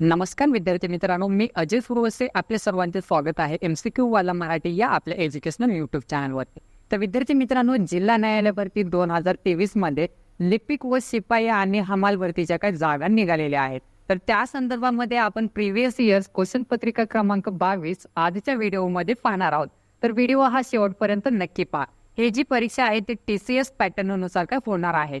नमस्कार विद्यार्थी मित्रांनो मी अजय सुरवसे आपले सर्वांचे स्वागत आहे एम सी क्यू वाला मराठी या आपल्या एज्युकेशनल युट्यूब चॅनलवरती तर विद्यार्थी मित्रांनो जिल्हा न्यायालयावरती दोन हजार तेवीसमध्ये लिपिक व शिपाई आणि हमाल भरतीच्या काही जागा निघालेल्या आहेत. तर त्या संदर्भामध्ये आपण प्रिव्हियस इयर्स क्वेश्चन पत्रिका क्रमांक बावीस आजच्या व्हिडिओमध्ये पाहणार आहोत. तर व्हिडिओ हा शेवटपर्यंत नक्की पहा. हे जी परीक्षा आहे ती टी सी एस पॅटर्ननुसार काय होणार आहे?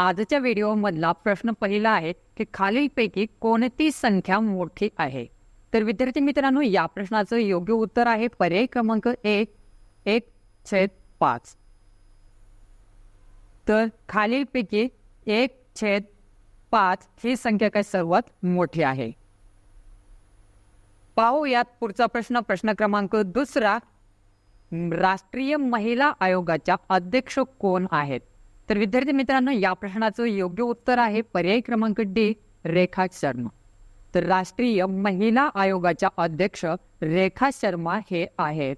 आजच्या व्हिडिओमधला प्रश्न पहिला आहे की खालीलपैकी कोणती संख्या मोठी आहे? तर विद्यार्थी मित्रांनो या प्रश्नाचं योग्य उत्तर आहे पर्याय क्रमांक एक एक छेद पाच. तर खालीलपैकी एक छेद पाच ही संख्या काय सर्वात मोठी आहे? पाहूयात पुढचा प्रश्न. प्रश्न क्रमांक दुसरा. राष्ट्रीय महिला आयोगाच्या अध्यक्ष कोण आहेत? तर विद्यार्थी मित्रांनो या प्रश्नाचं योग्य उत्तर आहे पर्याय क्रमांक डी रेखा शर्मा. तर राष्ट्रीय महिला आयोगाच्या अध्यक्ष रेखा शर्मा हे आहेत.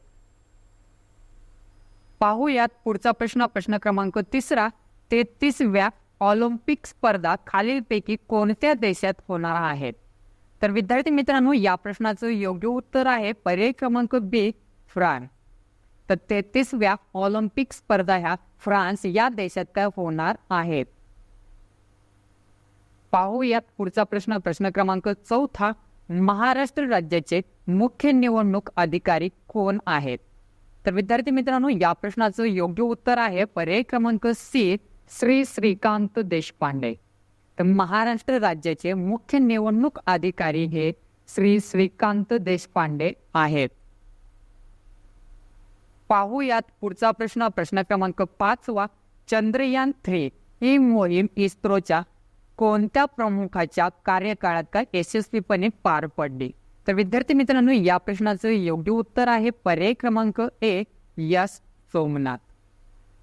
पाहूयात पुढचा प्रश्न प्रश्न क्रमांक तिसरा. तेहतीसव्या ऑलिम्पिक स्पर्धा खालीलपैकी कोणत्या देशात होणार आहेत? तर विद्यार्थी मित्रांनो या प्रश्नाचं योग्य उत्तर आहे पर्याय क्रमांक बी फ्रान्स. तर तेहतीसव्या ऑलिम्पिक स्पर्धा ह्या फ्रान्स या देशात काय होणार आहेत. पाहूयात पुढचा प्रश्न. प्रश्न क्रमांक चौथा. महाराष्ट्र राज्याचे मुख्य निवडणूक अधिकारी कोण आहेत? तर विद्यार्थी मित्रांनो या प्रश्नाचं योग्य उत्तर आहे पर्याय क्रमांक सी श्री श्रीकांत देशपांडे. तर महाराष्ट्र राज्याचे मुख्य निवडणूक अधिकारी हे श्री श्रीकांत देशपांडे आहेत. पाहूयात पुढचा प्रश्न. प्रश्न क्रमांक पाचवा चंद्रयान थ्री ही मोहीम इस्रोच्या कोणत्या प्रमुखाच्या कार्यकाळात काय यशस्वीपणे पार पडली? तर विद्यार्थी मित्रांनो या प्रश्नाचं योग्य उत्तर आहे पर्याय क्रमांक एक यस सोमनाथ.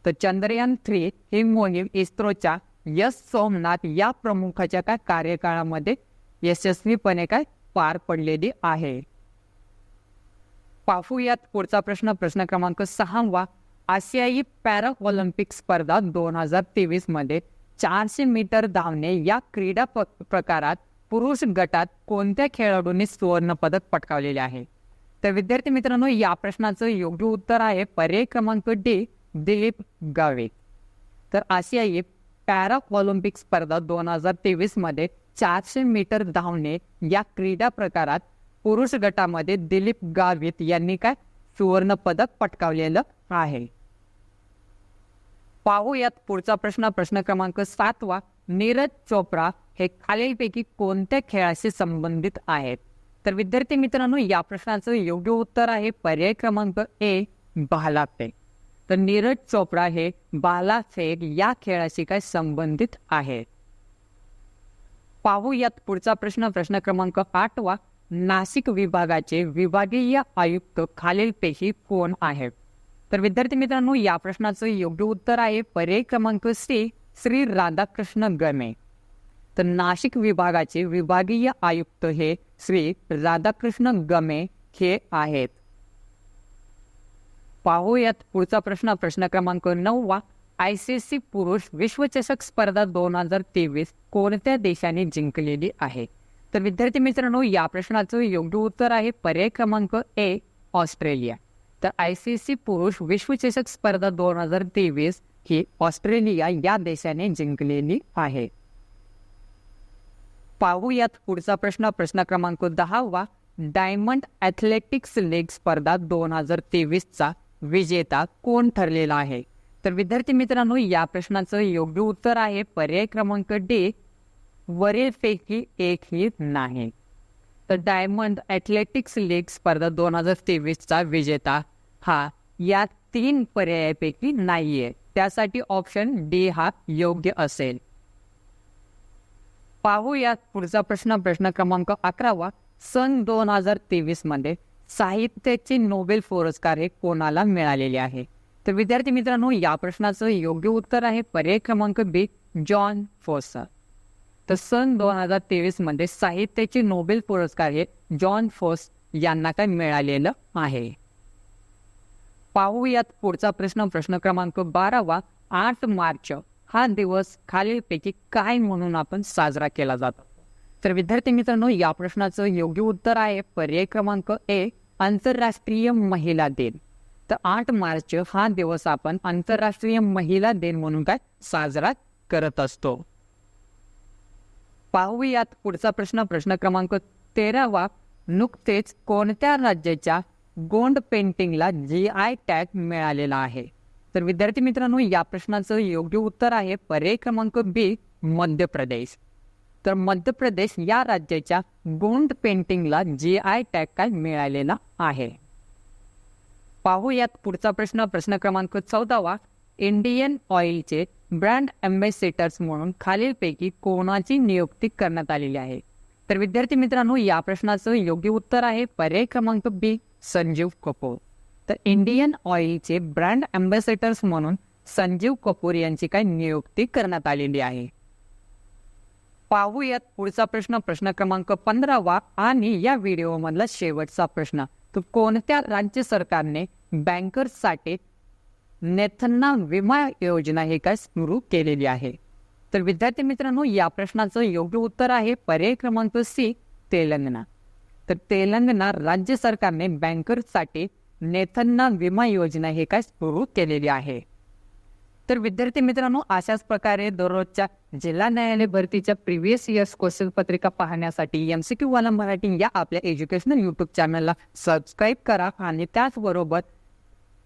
तर चंद्रयान थ्री ही मोहीम इस्रोच्या यस सोमनाथ या प्रमुखाच्या काय कार्यकाळामध्ये यशस्वीपणे काय पार पडलेली आहे? पाहूयात. पुढचा प्रश्न प्रश्न क्रमांक सहावा. आशियाई पॅरा ऑलिम्पिक स्पर्धा दोन हजार तेवीसमध्ये चारशे मीटर धावणे या क्रीडा प्रकारात पुरुष गटात कोणत्या खेळाडूंनी सुवर्ण पदक पटकावलेले आहे? तर विद्यार्थी मित्रांनो या प्रश्नाचं योग्य उत्तर आहे पर्याय क्रमांक डी दिलीप गावे. तर आशियाई पॅरा ऑलिम्पिक स्पर्धा दोन हजार तेवीसमध्ये चारशे मीटर धावणे या क्रीडा प्रकारात पुरुष गटामध्ये दिलीप गावित यांनी काय सुवर्ण पदक पटकावलेलं आहे. पाहूयात पुढचा प्रश्न. प्रश्न क्रमांक सातवा. नीरज चोप्रा हे खालीलपैकी कोणत्या खेळाशी संबंधित आहेत? तर विद्यार्थी मित्रांनो या प्रश्नाचं योग्य उत्तर आहे पर्याय क्रमांक ए भालाफेक तर नीरज चोप्रा हे भालाफेक या खेळाशी काय संबंधित आहेत? पाहूयात पुढचा प्रश्न. प्रश्न क्रमांक आठवा. नाशिक विभागाचे विभागीय आयुक्त खालीलपैकी कोण आहेत? तर विद्यार्थी मित्रांनो या प्रश्नाचं योग्य उत्तर आहे पर्याय क्रमांक सी श्री राधाकृष्ण गमे. तर नाशिक विभागाचे विभागीय आयुक्त हे श्री राधाकृष्ण गमे हे आहेत. पाहूयात पुढचा प्रश्न. प्रश्न क्रमांक नववा आय सी सी पुरुष विश्वचषक स्पर्धा दोन हजार तेवीस कोणत्या देशाने जिंकलेली आहे? तर विद्यार्थी मित्रांनो या प्रश्नाचं योग्य उत्तर आहे पर्याय क्रमांक ए ऑस्ट्रेलिया. तर आय सी सी पुरुष विश्वचषक स्पर्धा दोन हजार तेवीस ही ऑस्ट्रेलिया या देशाने जिंकलेली आहे. पाहूयात पुढचा प्रश्न. प्रश्न क्रमांक दहावा डायमंड ॲथलेटिक्स लीग स्पर्धा दोन हजार तेवीसचा विजेता कोण ठरलेला आहे? तर विद्यार्थी मित्रांनो या प्रश्नाचं योग्य उत्तर आहे पर्याय क्रमांक डी वरीलपैकी एकही नाही. तर डायमंड ॲथलेटिक्स लीग स्पर्धा दोन हजार तेवीसचा विजेता हा या तीन पर्यायापैकी नाहीये. त्यासाठी ऑप्शन डी हा योग्य असेल. पाहूयात पुढचा प्रश्न. प्रश्न क्रमांक अकरावा. सन दोन हजार तेवीसमध्ये साहित्याचे नोबेल पुरस्कार हे कोणाला मिळालेले आहे? तर विद्यार्थी मित्रांनो या प्रश्नाचं योग्य उत्तर आहे पर्याय क्रमांक बी जॉन फोसर तर सन दोन हजार तेवीसमध्ये साहित्याचे नोबेल पुरस्कार हे जॉन फोस यांना काय मिळालेलं आहे. पाहूयात पुढचा प्रश्न प्रश्न क्रमांक बारावा. आठ मार्च हा दिवस खालीलपैकी काय म्हणून आपण साजरा केला जातो? तर विद्यार्थी मित्रांनो या प्रश्नाचं योग्य उत्तर आहे पर्याय क्रमांक ए आंतरराष्ट्रीय महिला दिन. तर आठ मार्च हा दिवस आपण आंतरराष्ट्रीय महिला दिन म्हणून काय साजरा करत असतो. पाहूयात पुढचा प्रश्न. प्रश्न क्रमांक तेरावा. नुकतेच कोणत्या राज्याच्या गोंड पेंटिंगला जी आय टॅग मिळालेला आहे? तर विद्यार्थी मित्रांनो या प्रश्नाचं योग्य उत्तर आहे पर्याय क्रमांक बी मध्य प्रदेश. तर मध्य प्रदेश या राज्याच्या गोंड पेंटिंगला जी आय टॅग काय मिळालेला आहे? पाहूयात पुढचा प्रश्न. प्रश्न क्रमांक चौदावा. इंडियन ऑइलचे ब्रँड अँबॅसेडर्स म्हणून खालीलपैकी कोणाची नियुक्ती करण्यात आलेली आहे? तर विद्यार्थी मित्रांनो या प्रश्नाचं योग्य उत्तर आहे पर्याय क्रमांक बी संजीव कपूर. तर इंडियन ऑइलचे ब्रँड अँबॅसेडर्स म्हणून संजीव कपूर यांची काय नियुक्ती करण्यात आलेली आहे? पाहूयात पुढचा प्रश्न. प्रश्न क्रमांक पंधरावा आणि या व्हिडिओमधला शेवटचा प्रश्न. तर कोणत्या राज्य सरकारने बँकर्ससाठी नेथन्ना विमा योजना हे काय सुरू केलेली आहे? तर विद्यार्थी मित्रांनो या प्रश्नाचं योग्य उत्तर आहे पर्याय क्रमांक सी तेलंगणा. तर तेलंगणा राज्य सरकारने बँकर्ससाठी नेथन्ना विमा योजना हे काय सुरू केलेली आहे? तर विद्यार्थी मित्रांनो अशाच प्रकारे दररोजच्या जिल्हा न्यायालय भरतीच्या प्रिव्हियस इयर्स क्वेश्चन पत्रिका पाहण्यासाठी एम सी क्यू वाला मराठी या आपल्या एज्युकेशनल युट्यूब चॅनलला सबस्क्राईब करा आणि त्याचबरोबर